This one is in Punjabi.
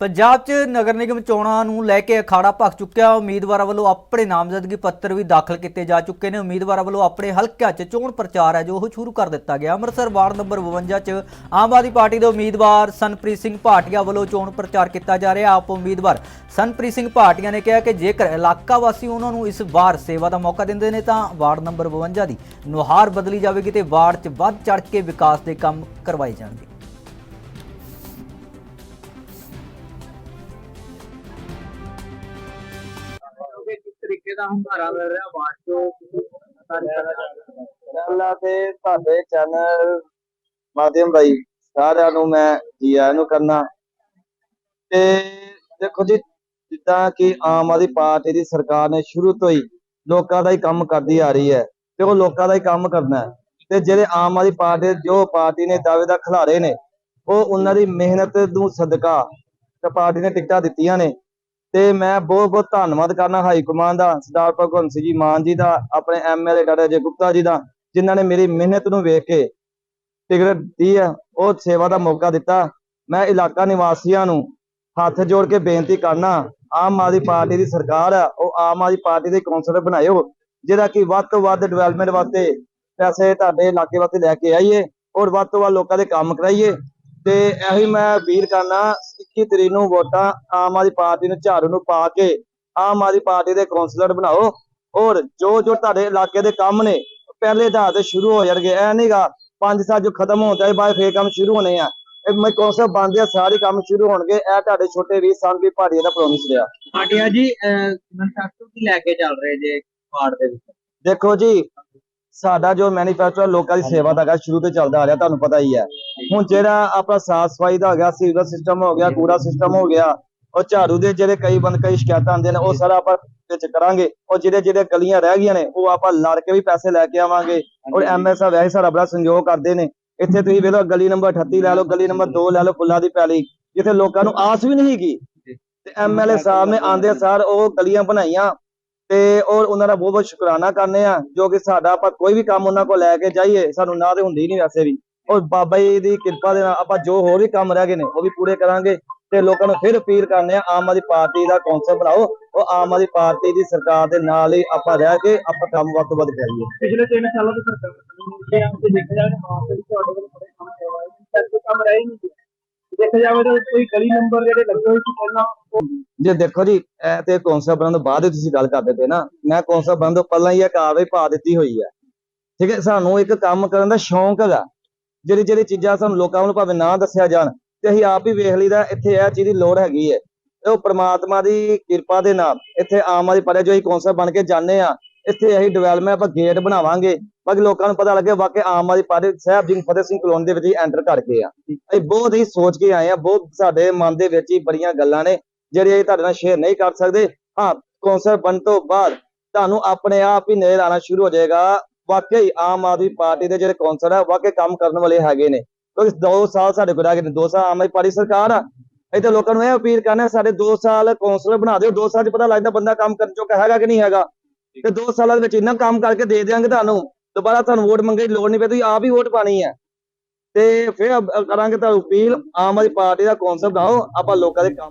ਪੰਜਾਬ 'ਚ ਨਗਰ ਨਿਗਮ ਚੋਣਾਂ ਨੂੰ ਲੈ ਕੇ ਅਖਾੜਾ ਭਖ ਚੁੱਕਿਆ। ਉਮੀਦਵਾਰਾਂ ਵੱਲੋਂ ਆਪਣੇ ਨਾਮਜ਼ਦਗੀ ਪੱਤਰ ਵੀ ਦਾਖਲ ਕੀਤੇ ਜਾ ਚੁੱਕੇ ਨੇ। ਉਮੀਦਵਾਰਾਂ ਵੱਲੋਂ ਆਪਣੇ ਹਲਕਿਆਂ 'ਚ ਚੋਣ ਪ੍ਰਚਾਰ ਹੈ ਜੋ ਉਹ ਸ਼ੁਰੂ ਕਰ ਦਿੱਤਾ ਗਿਆ। ਅੰਮ੍ਰਿਤਸਰ ਵਾਰਡ ਨੰਬਰ 52 'ਚ ਆਮ ਆਦਮੀ ਪਾਰਟੀ ਦੇ ਉਮੀਦਵਾਰ ਸਨਪ੍ਰੀਤ ਸਿੰਘ ਭਾਟੀਆ ਵੱਲੋਂ ਚੋਣ ਪ੍ਰਚਾਰ ਕੀਤਾ ਜਾ ਰਿਹਾ। ਆਪ ਉਮੀਦਵਾਰ ਸਨਪ੍ਰੀਤ ਸਿੰਘ ਭਾਟੀਆ ਨੇ ਕਿਹਾ ਕਿ ਜੇਕਰ ਇਲਾਕਾ ਵਾਸੀ ਉਹਨਾਂ ਨੂੰ ਇਸ ਵਾਰ ਸੇਵਾ ਦਾ ਮੌਕਾ ਦਿੰਦੇ ਨੇ ਤਾਂ ਵਾਰਡ ਨੰਬਰ 52 ਦੀ ਨੁਹਾਰ ਬਦਲੀ ਜਾਵੇਗੀ ਤੇ ਵਾਰਡ 'ਚ ਵੱਧ ਚੜ੍ਹ ਕੇ ਵਿਕਾਸ ਦੇ ਕੰਮ ਕਰਵਾਏ ਜਾਣਗੇ। ਦਾ ਹੁੰਗਾਰਾ ਮਿਲ ਰਿਹਾ ਬਾਅਦ ਚੋਂ ਪਹਿਲਾਂ ਤੇ ਤੁਹਾਡੇ ਚੈਨਲ ਮਾਧਿਅਮ ਰਾਹੀਂ ਸਾਰਿਆਂ ਨੂੰ ਮੈਂ ਜੀ ਆਇਆਂ ਨੂੰ ਕਰਨਾ। ਤੇ ਦੇਖੋ ਜੀ, ਜਿੱਦਾਂ ਕਿ ਆਮ ਆਦਮੀ ਪਾਰਟੀ ਦੀ ਸਰਕਾਰ ਨੇ ਸ਼ੁਰੂ ਤੋਂ ਹੀ ਲੋਕਾਂ ਦਾ ਹੀ ਕੰਮ ਕਰਦੀ ਆ ਰਹੀ ਹੈ ਤੇ ਉਹ ਲੋਕਾਂ ਦਾ ਹੀ ਕੰਮ ਕਰਨਾ ਹੈ। ਤੇ ਜਿਹੜੇ ਆਮ ਆਦਮੀ ਪਾਰਟੀ ਜੋ ਪਾਰਟੀ ਨੇ ਦਾਅਵੇ ਦਾ ਖਿਲਾਰੇ ਨੇ, ਉਹ ਉਹਨਾਂ ਦੀ ਮਿਹਨਤ ਨੂੰ ਸਦਕਾ ਤੇ ਪਾਰਟੀ ਨੇ ਟਿਕਟਾਂ ਦਿੱਤੀਆਂ ਨੇ। ਤੇ ਮੈਂ ਬਹੁਤ ਬਹੁਤ ਧੰਨਵਾਦ ਕਰਨਾ ਹਾਈ ਕਮਾਂਡ ਦਾ, ਸਰਦਾਰ ਭਗਵੰਤ ਸਿੰਘ ਜੀ ਮਾਨ ਜੀ ਦਾ, ਆਪਣੇ ਐਮਐਲਏ ਡਾਕਟਰ ਅਜੇ ਗੁਪਤਾ ਜੀ ਦਾ, ਜਿਨ੍ਹਾਂ ਨੇ ਮੇਰੀ ਮਿਹਨਤ ਨੂੰ ਵੇਖ ਕੇ ਟਿਕਟ ਦਿੱਤੀ ਹੈ, ਉਹ ਸੇਵਾ ਦਾ ਮੌਕਾ ਦਿੱਤਾ। ਮੈਂ ਇਲਾਕਾ ਨਿਵਾਸੀਆਂ ਨੂੰ ਹੱਥ ਜੋੜ ਕੇ ਬੇਨਤੀ ਕਰਨਾ, ਆਮ ਆਦਮੀ ਪਾਰਟੀ ਦੀ ਸਰਕਾਰ ਹੈ ਉਹ ਆਮ ਆਦਮੀ ਪਾਰਟੀ ਦੇ ਕੌਂਸਲਰ ਬਣਾਇਓ ਜਿਹੜਾ ਕਿ ਵੱਧ ਤੋਂ ਵੱਧ ਡਿਵੈਲਪਮੈਂਟ ਵਾਸਤੇ ਪੈਸੇ ਤੁਹਾਡੇ ਇਲਾਕੇ ਵਾਸਤੇ ਲੈ ਕੇ ਆਈਏ, ਔਰ ਵੱਧ ਤੋਂ ਵੱਧ ਲੋਕਾਂ ਦੇ ਕੰਮ ਕਰਾਈਏ। ਤੇ ਇਹੀ ਮੈਂ ਅਪੀਲ ਕਰਨਾ 21 ਤਰੀਕ ਨੂੰ ਵੋਟਾਂ ਆਮ ਆਦਮੀ ਪਾਰਟੀ ਨੂੰ ਝਾੜੂ ਨੂੰ ਪਾ ਕੇ ਆਮ ਆਦਮੀ ਪਾਰਟੀ ਦੇ ਕੌਂਸਲਰ ਬਣਾਓ। ਔਰ ਜੋ ਜੋ ਤੁਹਾਡੇ ਇਲਾਕੇ ਦੇ ਕੰਮ ਨੇ ਪਹਿਲੇ ਆਧਾਰ ਤੇ ਸ਼ੁਰੂ ਹੋ ਜਾਣਗੇ। ਐ ਨਹੀਂਗਾ ਪੰਜ ਸਾਲ ਜੋ ਖਤਮ ਹੋਣ ਚਾਹੇ ਬਾਅਦ ਫੇਰ ਕੰਮ ਸ਼ੁਰੂ ਹੋਣੇ ਆ। ਇਹ ਮੈਂ ਕੌਂਸਲਰ ਬਣਦੇ ਆ ਸਾਰੇ ਕੰਮ ਸ਼ੁਰੂ ਹੋਣਗੇ ਇਹ ਤੁਹਾਡੇ ਛੋਟੇ ਵੀਰ ਸੰਘ ਪਾਰਟੀ ਦਾ ਪ੍ਰੋਮਿਸ ਰਿਹਾ ਪਾਟਿਆ ਜੀ ਮੈਨੂਫੈਕਚਰ ਕੀ ਲੈ ਕੇ ਚੱਲ ਰਹੇ ਜੇ ਵਾਰਡ ਦੇ ਵਿੱਚ। ਦੇਖੋ ਜੀ ਸਾਡਾ ਜੋ ਮੈਨੀਫੈਸਟੋ ਲੋਕਾਂ ਦੀ ਸੇਵਾ ਦਾ ਹੈਗਾ ਸ਼ੁਰੂ ਤੋਂ ਚੱਲਦਾ ਆ ਰਿਹਾ ਤੁਹਾਨੂੰ ਪਤਾ ਹੀ ਹੈ। ਹੁਣ ਜਿਹੜਾ ਆਪਣਾ ਸਾਫ਼ ਸਫ਼ਾਈ ਦਾ ਹੋ ਗਿਆ ਸੀਵਰ ਸਿਸਟਮ ਹੋ ਗਿਆ ਕੂੜਾ ਸਿਸਟਮ ਹੋ ਗਿਆ ਉਹ ਝਾੜੂ ਦੇ ਜਿਹੜੇ ਕਈ ਬੰਦ ਕਈ ਸ਼ਿਕਾਇਤਾਂ ਆਉਂਦੀਆਂ ਨੇ ਉਹ ਸਾਰਾ ਆਪਾਂ ਵਿੱਚ ਕਰਾਂਗੇ। ਉਹ ਜਿਹੜੇ ਜਿਹੜੇ ਗਲੀਆਂ ਰਹਿ ਗਈਆਂ ਨੇ ਉਹ ਆਪਾਂ ਲੜ ਕੇ ਵੀ ਪੈਸੇ ਲੈ ਕੇ ਆਵਾਂਗੇ। ਔਰ ਐਮਐਸ ਸਾਹਿਬ ਵੈਸੇ ਸਾਡਾ ਬੜਾ ਸੰਯੋਗ ਕਰਦੇ ਨੇ। ਇੱਥੇ ਤੁਸੀਂ ਵੇਖ ਲਓ ਗਲੀ ਨੰਬਰ 38 ਲੈ ਲਓ ਗਲੀ ਨੰਬਰ 2 ਲੈ ਲਓ ਫੁੱਲਾਂ ਦੀ ਪੈਲੀ ਜਿੱਥੇ ਲੋਕਾਂ ਨੂੰ ਆਸ ਵੀ ਨਹੀਂ ਹੈਗੀ। ਤੇ ਐਮਐਲਏ ਸਾਹਿਬ ਨੇ ਆਂਦੇ ਸਾਰ ਉਹ ਗਲੀਆਂ ਬਣਾਈਆਂ ਤੇ ਔਰ ਉਹਨਾਂ ਦਾ ਬਹੁਤ ਬਹੁਤ ਸ਼ੁਕਰਾਨਾ ਕਰਨੇ ਆ ਜੋ ਕਿ ਸਾਡਾ ਆਪਾਂ ਕੋਈ ਵੀ ਕੰਮ ਉਹਨਾਂ ਕੋਲ ਲੈ ਕੇ ਜਾਈਏ, ਸਾਨੂੰ ਨਾ ਤੇ ਹੁੰਦੀ ਨਹੀਂ ਵੈਸੇ ਵੀ। ਔਰ ਬਾਬਾ ਜੀ ਦੀ ਕਿਰਪਾ ਦੇ ਨਾਲ ਆਪਾਂ ਜੋ ਹੋਰ ਵੀ ਕੰਮ ਰਹਿ ਗਏ ਨੇ, ਉਹ ਵੀ ਪੂਰੇ ਕਰਾਂਗੇ। ਤੇ ਲੋਕਾਂ ਨੂੰ ਫਿਰ ਅਪੀਲ ਕਰਨੇ ਆ ਆਮ ਆਦਮੀ ਪਾਰਟੀ ਦਾ ਕੌਂਸਲ ਬਣਾਓ ਉਹ ਆਮ ਆਦਮੀ ਪਾਰਟੀ ਦੀ ਸਰਕਾਰ ਦੇ ਨਾਲ ਹੀ ਆਪਾਂ ਰਹਿ ਕੇ ਆਪਾਂ ਕੰਮ ਵੱਧ ਤੋਂ ਵੱਧ ਕਰਾਈਏ ਪਿਛਲੇ 3 ਸਾਲਾਂ ਤੋਂ ਸਰਕਾਰ ਨੇ ਆਮ ਦੇਖਿਆ ਜਾਵੇ ਬਾਅਦ ਤੁਹਾਡੇ ਕੋਲ ਬੜੇ ਕੰਮ ਕਰਵਾਏ ਨੇ ਕੰਮ ਰਹਿ ਨਹੀਂ ਦੇਖਿਆ ਜਾਵੇ ਤਾਂ ਕੋਈ ਗਲੀ ਨੰਬਰ ਜਿਹੜੇ ਲੱਗੇ ਹੋਏ ਸੀ ਪਹਿਲਾਂ ਜੇ ਦੇਖੋ ਜੀ, ਇਹ ਤੇ ਕੌਂਸਲ ਬਣਨ ਤੋਂ ਬਾਅਦ ਤੁਸੀਂ ਗੱਲ ਕਰਦੇ ਪਏ ਨਾ, ਮੈਂ ਕੌਂਸਲ ਬਣਨ ਤੋਂ ਪਹਿਲਾਂ ਹੀ ਇਹ ਕਾਰਵਾਈ ਪਾ ਦਿੱਤੀ ਹੋਈ ਹੈ। ਠੀਕ ਹੈ, ਸਾਨੂੰ ਇੱਕ ਕੰਮ ਕਰਨ ਦਾ ਸ਼ੌਂਕ ਹੈਗਾ, ਜਿਹੜੀ ਜਿਹੜੀ ਚੀਜ਼ਾਂ ਸਾਨੂੰ ਲੋਕਾਂ ਨੂੰ ਭਾਵੇਂ ਨਾ ਦੱਸਿਆ ਜਾਣ, ਤੇ ਅਸੀਂ ਆਪ ਹੀ ਵੇਖ ਲਈਦਾ, ਇੱਥੇ ਇਹ ਚੀਜ਼ ਦੀ ਲੋੜ ਹੈਗੀ ਹੈ। ਉਹ ਪ੍ਰਮਾਤਮਾ ਦੀ ਕਿਰਪਾ ਦੇ ਨਾਲ, ਇੱਥੇ ਆਮ ਆਦਮੀ ਪਾਰਟੀ ਜੋ ਅਸੀਂ ਕੌਂਸਲ ਬਣ ਕੇ ਜਾਂਦੇ ਆ ਇੱਥੇ ਅਸੀਂ ਡਿਵੈਲਪਮੈਂਟ ਆਪਾਂ ਗੇਟ ਬਣਾਵਾਂਗੇ, ਬਾਕੀ ਲੋਕਾਂ ਨੂੰ ਪਤਾ ਲੱਗੇ ਵਾਕਿਆ ਆਮ ਆਦਮੀ ਪਾਰਟੀ ਸਾਹਿਬ ਸਿੰਘ ਫਤਿਹ ਸਿੰਘ ਕਲੋਨੀ ਦੇ ਵਿੱਚ ਹੀ ਐਂਟਰ ਕਰਕੇ ਆ। ਅਸੀਂ ਬਹੁਤ ਹੀ ਸੋਚ ਕੇ ਆਏ ਆ ਬਹੁਤ ਸਾਡੇ ਮਨ ਦੇ ਵਿੱਚ ਹੀ ਬੜੀਆਂ ਗੱਲਾਂ ਨੇ ਜਿਹੜੀਆਂ ਅਸੀਂ ਤੁਹਾਡੇ ਨਾਲ ਸ਼ੇਅਰ ਨਹੀਂ ਕਰ ਸਕਦੇ, ਹਾਂ ਕੌਂਸਲ ਬਣਨ ਤੋਂ ਬਾਅਦ ਤੁਹਾਨੂੰ ਆਪਣੇ ਆਪ ਹੀ ਨਜ਼ਰ ਆਣਾ ਸ਼ੁਰੂ ਹੋ ਜਾਏਗਾ। ਵਾਕਈ ਆਮ ਆਦਮੀ ਪਾਰਟੀ ਦੇ ਜਿਹੜੇ ਕੌਂਸਲ ਆ, ਵਾਕਈ ਕੰਮ ਕਰਨ ਵਾਲੇ ਹੈਗੇ ਨੇ। ਕਿਉਂਕਿ 2 ਸਾਲ ਸਾਡੇ ਕੋਲ ਰਹਿ ਗਏ ਨੇ 2 ਸਾਲ ਆਮ ਆਦਮੀ ਪਾਰਟੀ ਸਰਕਾਰ ਆ। ਇੱਥੇ ਲੋਕਾਂ ਨੂੰ ਇਹ ਅਪੀਲ ਕਰਨਾ ਸਾਡੇ 2 ਸਾਲ ਕੌਂਸਲਰ ਬਣਾ ਦਿਓ 2 ਸਾਲ ਚ ਪਤਾ ਲੱਗਦਾ ਬੰਦਾ ਕੰਮ ਕਰਨ ਚੁੱਕਾ ਹੈਗਾ ਕਿ ਨਹੀਂ ਹੈਗਾ। ਤੇ 2 ਸਾਲਾਂ ਦੇ ਵਿੱਚ ਇੰਨਾ ਕੰਮ ਕਰਕੇ ਦੇ ਦਿਆਂਗੇ ਤੁਹਾਨੂੰ, ਦੁਬਾਰਾ ਤੁਹਾਨੂੰ ਵੋਟ ਮੰਗਣ ਦੀ ਲੋੜ ਨਹੀਂ ਪਈ, ਤੁਸੀਂ ਆਪ ਹੀ ਵੋਟ ਪਾਣੀ ਹੈ। ਤੇ ਫਿਰ ਕਰਾਂਗੇ ਤੁਹਾਨੂੰ ਅਪੀਲ, ਆਮ ਆਦਮੀ ਪਾਰਟੀ ਦਾ ਕੌਂਸਲ ਬਣਾਓ, ਆਪਾਂ ਲੋਕਾਂ ਦੇ ਕੰਮ